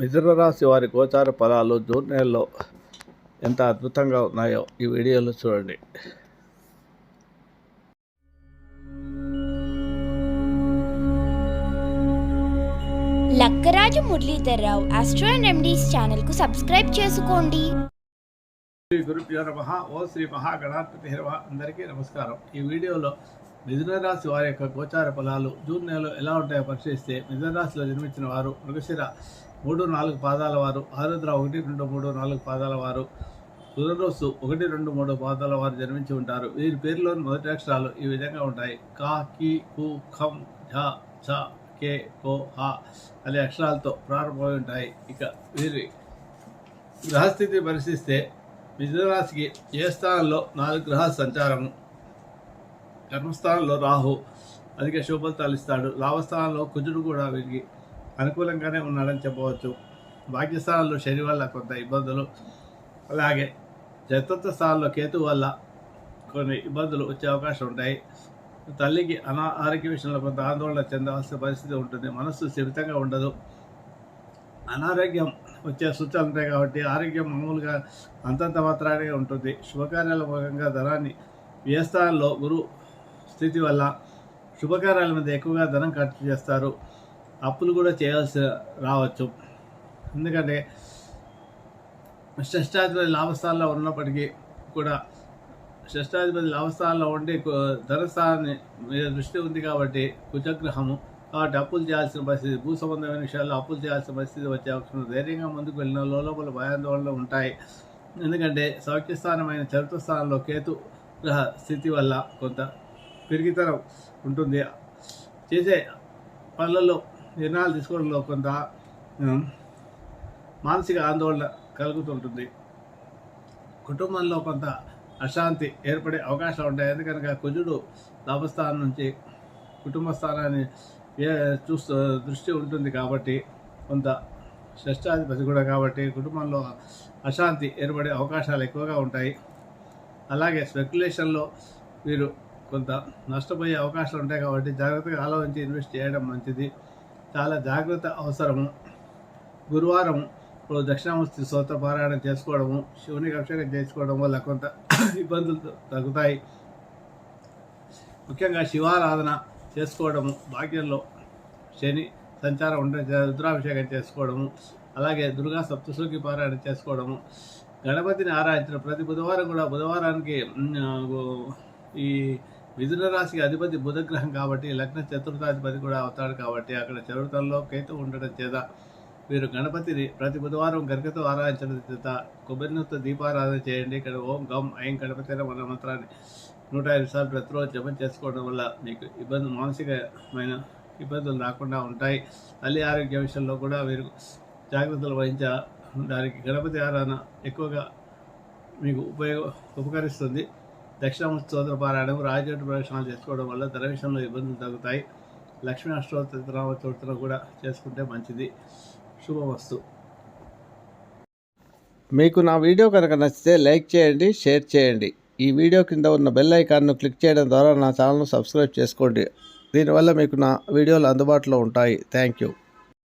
మిథున రాశి వారి గోచార ఫలాలు జూన్ నెలలో ఎంత అద్భుతంగా ఉన్నాయో ఈ వీడియోలో చూడండి. Lakkaraju Muralidharrao astro and remedies ఛానల్కు సబ్స్క్రైబ్ చేసుకోండి. శ్రీ గురుభ్యో నమ. ఓ శ్రీ మహాగణాధిపతి హిరవ అందరికీ నమస్కారం. ఈ వీడియోలో మిథునరాశి వారి యొక్క గోచార ఫలాలు జూన్ నెలలో ఎలా ఉంటాయో పరిశీలిస్తే మిథునరాశిలో జన్మించిన వారు మృగశిర మూడు నాలుగు పాదాల వారు ఆరుద్ర ఒకటి రెండు మూడు నాలుగు పాదాల వారు పునరోసు ఒకటి రెండు మూడు పాదాల వారు జన్మించి ఉంటారు. వీరి పేరులోని మొదటి అక్షరాలు ఈ విధంగా ఉంటాయి. కా కి కు ఖం ఝ ఛ కే కో హ అనే అక్షరాలతో ప్రారంభమై ఉంటాయి. ఇక వీరి గ్రహస్థితి పరిశీలిస్తే మిథునరాశికి ఏ స్థానంలో నాలుగు గ్రహాల సంచారము? కర్మస్థానంలో రాహు అధిక శుభఫలితాలు ఇస్తాడు. లాభస్థానంలో కుజుడు కూడా వీరికి అనుకూలంగానే ఉన్నాడని చెప్పవచ్చు. భాగ్యస్థానంలో శని వల్ల కొంత ఇబ్బందులు. అలాగే చతుర్థ స్థానంలో కేతు వల్ల కొన్ని ఇబ్బందులు వచ్చే అవకాశం ఉంటాయి. తల్లికి అనా ఆరోగ్య విషయంలో కొంత ఆందోళన చెందవలసిన పరిస్థితి ఉంటుంది. మనస్సు స్థిమితంగా ఉండదు. అనారోగ్యం వచ్చే సూచనలు ఉంటాయి కాబట్టి ఆరోగ్యం మామూలుగా అంతంత మాత్రానే ఉంటుంది. శుభకార్యాల మూలంగా ధనాన్ని వ్యయస్థానంలో గురువు స్థితి వల్ల శుభకార్యాల మీద ఎక్కువగా ధనం ఖర్చు చేస్తారు. అప్పులు కూడా చేయాల్సి రావచ్చు. ఎందుకంటే షష్టాధిపతి లాభస్థానంలో ఉన్నప్పటికీ కూడా షష్టాధిపతి లాభస్థానంలో ఉండి ధనస్థానాన్ని మీద దృష్టి ఉంది కాబట్టి కుజగ్రహము కాబట్టి అప్పులు చేయాల్సిన పరిస్థితి భూ సంబంధమైన విషయాల్లో అప్పులు చేయాల్సిన పరిస్థితి వచ్చే అవకాశం ధైర్యంగా ముందుకు వెళ్ళిన లోపల భయాందోళనలు ఉంటాయి. ఎందుకంటే సౌఖ్యస్థానమైన చరిత్ర స్థానంలో కేతు గ్రహ స్థితి వల్ల కొంత పెరిగితనం ఉంటుంది. చేసే పనులలో నిర్ణయాలు తీసుకోవడంలో కొంత మానసిక ఆందోళన కలుగుతుంటుంది కుటుంబంలో కొంత అశాంతి ఏర్పడే అవకాశాలు ఉంటాయి. ఎందుకనగా కుజుడు లాభస్థానం నుంచి కుటుంబ స్థానాన్ని ఏ చూస్తూ దృష్టి ఉంటుంది కాబట్టి కొంత షష్టాధిపతి కూడా కాబట్టి కుటుంబంలో అశాంతి ఏర్పడే అవకాశాలు ఎక్కువగా ఉంటాయి. అలాగే స్పెక్యులేషన్లో మీరు కొంత నష్టపోయే అవకాశాలు ఉంటాయి కాబట్టి జాగ్రత్తగా ఆలోచించి ఇన్వెస్ట్ చేయడం మంచిది. చాలా జాగ్రత్త అవసరము. గురువారం ఇప్పుడు దక్షిణామూర్తి స్తోత్ర పారాయణం చేసుకోవడము శివునికి అభిషేకం చేసుకోవడం వల్ల కొంత ఇబ్బందులు తగ్గుతాయి. ముఖ్యంగా శివారాధన చేసుకోవడము భాగ్యంలో శని సంచారం ఉండే రుద్రాభిషేకం చేసుకోవడము అలాగే దుర్గా సప్తశృంగి పారాయణ చేసుకోవడము గణపతిని ఆరాధించిన ప్రతి బుధవారం కూడా బుధవారానికి ఈ మిథున రాశికి అధిపతి బుధగ్రహం కాబట్టి లగ్న చతుర్థాధిపతి కూడా అవుతాడు కాబట్టి అక్కడ చతుర్థంలో కేతు ఉండడం చేత మీరు గణపతిని ప్రతి బుధవారం గరికతో ఆరాధించడం చేత కొబ్బరినూతో దీపారాధన చేయండి. ఇక్కడ ఓం గం ఐం గణపతి అనే మన మంత్రాన్ని నూట ఐదు సార్లు ప్రతిరోజు జపం చేసుకోవడం వల్ల మీకు ఇబ్బంది మానసికమైన ఇబ్బందులు రాకుండా ఉంటాయి. తల్లి ఆరోగ్య విషయంలో కూడా మీరు జాగ్రత్తలు వహించడానికి గణపతి ఆరాధన ఎక్కువగా మీకు ఉపయోగ ఉపకరిస్తుంది. దక్షిణామూర్తి స్తోత్ర పారాయణం రాజేట ప్రవేశాలు చేసుకోవడం వల్ల ధన విషయంలో ఇబ్బందులు తగ్గుతాయి. లక్ష్మీ అష్టోత్తర చోత్రం కూడా చేసుకుంటే మంచిది. శుభవస్తు మీకు నా వీడియో కనుక నచ్చితే లైక్ చేయండి షేర్ చేయండి. ఈ వీడియో కింద ఉన్న బెల్ ఐకాన్ను క్లిక్ చేయడం ద్వారా నా ఛానల్ను సబ్స్క్రైబ్ చేసుకోండి. దీనివల్ల మీకు నా వీడియోలు అందుబాటులో ఉంటాయి. Thank you.